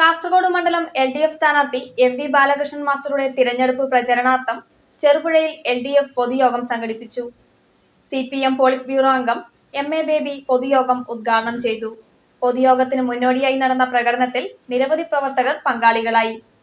കാസർഗോഡ് മണ്ഡലം L D F സ്ഥാനാർത്ഥി M V Balakrishnan മാസ്റ്ററുടെ തിരഞ്ഞെടുപ്പ് പ്രചരണാർത്ഥം ചെറുപുഴയിൽ എൽ ഡി എഫ് പൊതുയോഗം സംഘടിപ്പിച്ചു. C P M polit bureau അംഗം എം എ ബേബി പൊതുയോഗം ഉദ്ഘാടനം ചെയ്തു. പൊതുയോഗത്തിന് മുന്നോടിയായി നടന്ന പ്രകടനത്തിൽ നിരവധി പ്രവർത്തകർ പങ്കാളികളായി.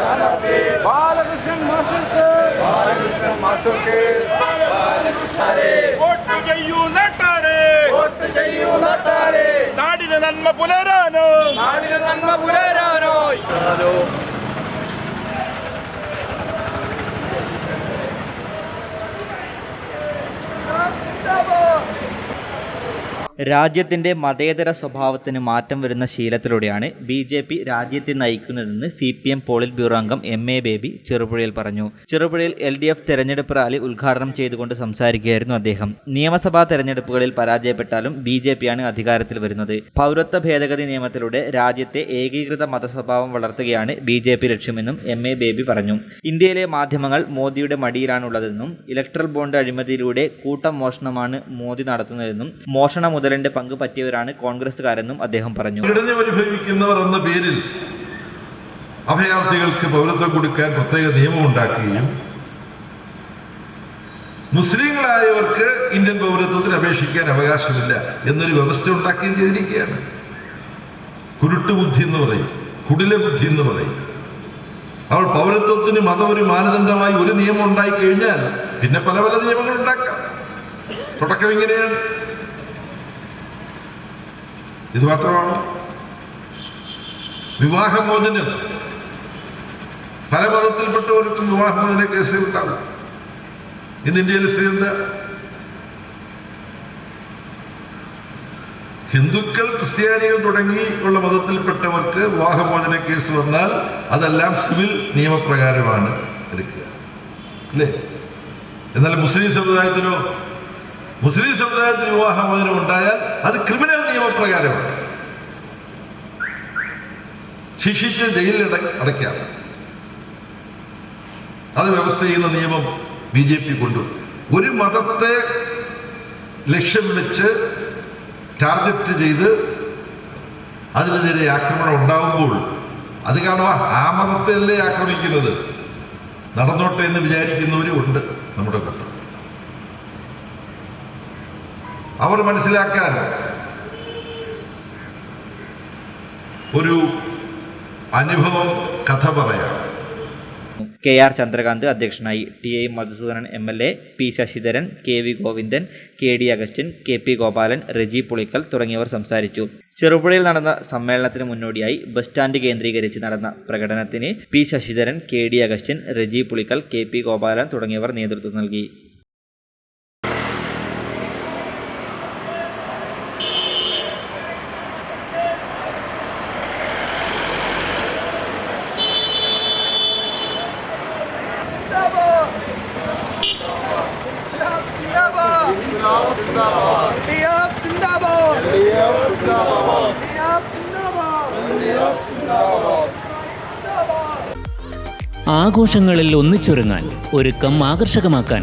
பாலகிருஷ்ணன் மாஸ்டருக்கு பாலகிருஷ்ணன் மாஸ்டருக்கு ஓட்டு ஜெய்யூ நட்டாரே. ஓட்டு ஜெய்யூ நட்டாரே. ನಾಡಿನ ನಮ್ಮ രാജ്യത്തിന്റെ മതേതര സ്വഭാവത്തിന് മാറ്റം വരുന്ന ശീലത്തിലൂടെയാണ് ബി ജെ പി രാജ്യത്തെ നയിക്കുന്നതെന്ന് C P M polit bureau അംഗം എം എ ബേബി ചെറുപുഴയിൽ പറഞ്ഞു. ചെറുപുഴയിൽ എൽ ഡി എഫ് തെരഞ്ഞെടുപ്പ് റാലി ഉദ്ഘാടനം ചെയ്തുകൊണ്ട് സംസാരിക്കുകയായിരുന്നു അദ്ദേഹം. നിയമസഭാ തെരഞ്ഞെടുപ്പുകളിൽ പരാജയപ്പെട്ടാലും ബി ജെ പിയാണ് അധികാരത്തിൽ വരുന്നത്. പൗരത്വ ഭേദഗതി നിയമത്തിലൂടെ രാജ്യത്തെ ഏകീകൃത മതസ്വഭാവം വളർത്തുകയാണ് ബി ജെ പി ലക്ഷ്യമെന്നും എം എ ബേബി പറഞ്ഞു. ഇന്ത്യയിലെ മാധ്യമങ്ങൾ മോദിയുടെ മടിയിലാണുള്ളതെന്നും ഇലക്ട്രൽ ബോണ്ട് അഴിമതിയിലൂടെ കൂട്ടം മോഷണമാണ് മോദി നടത്തുന്നതെന്നും മോഷണ മുതലിന്റെ പങ്ക് പറ്റിയവരാണ് കോൺഗ്രസുകാരെന്നും അദ്ദേഹം പറഞ്ഞു. അനുഭവിക്കുന്നവർ എന്ന പേരിൽ അഭയാർത്ഥികൾക്ക് പൗരത്വം കൊടുക്കാൻ പ്രത്യേക നിയമം ഉണ്ടാക്കുകയും മുസ്ലിങ്ങളായവർക്ക് ഇന്ത്യൻ പൗരത്വത്തിന് അപേക്ഷിക്കാൻ അവകാശമില്ല എന്നൊരു വ്യവസ്ഥ ഉണ്ടാക്കുകയും ചെയ്തിരിക്കുകയാണ്. കുരുട്ടു ബുദ്ധി എന്ന് പറയും കുടില ബുദ്ധി എന്ന് പറയും. അവൾ പൗരത്വത്തിന് മതം ഒരു മാനദണ്ഡമായി ഒരു നിയമം ഉണ്ടായി കഴിഞ്ഞാൽ പിന്നെ പല പല നിയമങ്ങൾ ഉണ്ടാക്കാം. തുടക്കം ഇങ്ങനെയാണ്. ഇത് മാത്രമാണ്. വിവാഹമോചനം പല മതത്തിൽപ്പെട്ടവർക്കും വിവാഹമോചന കേസ് കിട്ടാണ് ഇന്ന് ഇന്ത്യയിൽ സ്ഥിതി എന്താ? ഹിന്ദുക്കൾ ക്രിസ്ത്യാനികൾ തുടങ്ങി ഉള്ള മതത്തിൽപ്പെട്ടവർക്ക് വിവാഹമോചന കേസ് വന്നാൽ അതെല്ലാം സിവിൽ നിയമപ്രകാരമാണ് എടുക്കുക. അല്ലേ? എന്നാൽ മുസ്ലിം സമുദായത്തിലോ മുസ്ലിം സമുദായത്തിന് വിവാഹമോചനം ഉണ്ടായാൽ അത് ക്രിമിനൽ നിയമപ്രകാരമാണ് ശിക്ഷിച്ച് ജയിലിൽ അടയ്ക്കാം. അത് വ്യവസ്ഥ ചെയ്യുന്ന നിയമം ബി ജെ പി കൊണ്ടു. ഒരു മതത്തെ ലക്ഷ്യം വെച്ച് ടാർഗറ്റ് ചെയ്ത് അതിനെതിരെ ആക്രമണം ഉണ്ടാകുമ്പോൾ അത് കാണുക ആ മതത്തെ അല്ലേ ആക്രമിക്കുന്നത്? നടന്നോട്ടെ എന്ന് വിചാരിക്കുന്നവരും ഉണ്ട് നമ്മുടെ കൂട്ടം അവർ മനസ്സിലാക്കാൻ ഒരു അനുഭവം കഥ പറയാം. കെ ആർ ചന്ദ്രകാന്ത് അധ്യക്ഷനായി T A Madhusoodanan M L A P Sasidharan K V Govindan K D Augustine K P Gopalan Reji Pulickal തുടങ്ങിയവർ സംസാരിച്ചു. ചെറുപുഴയിൽ നടന്ന സമ്മേളനത്തിന് മുന്നോടിയായി ബസ് സ്റ്റാൻഡ് കേന്ദ്രീകരിച്ച് നടന്ന പ്രകടനത്തിന് P Sasidharan K D Augustine Reji Pulickal K P Gopalan തുടങ്ങിയവർ നേതൃത്വം നൽകി. ആഘോഷങ്ങളിൽ ഒന്നിച്ചൊരുങ്ങാൻ ഒരുക്കം ആകർഷകമാക്കാൻ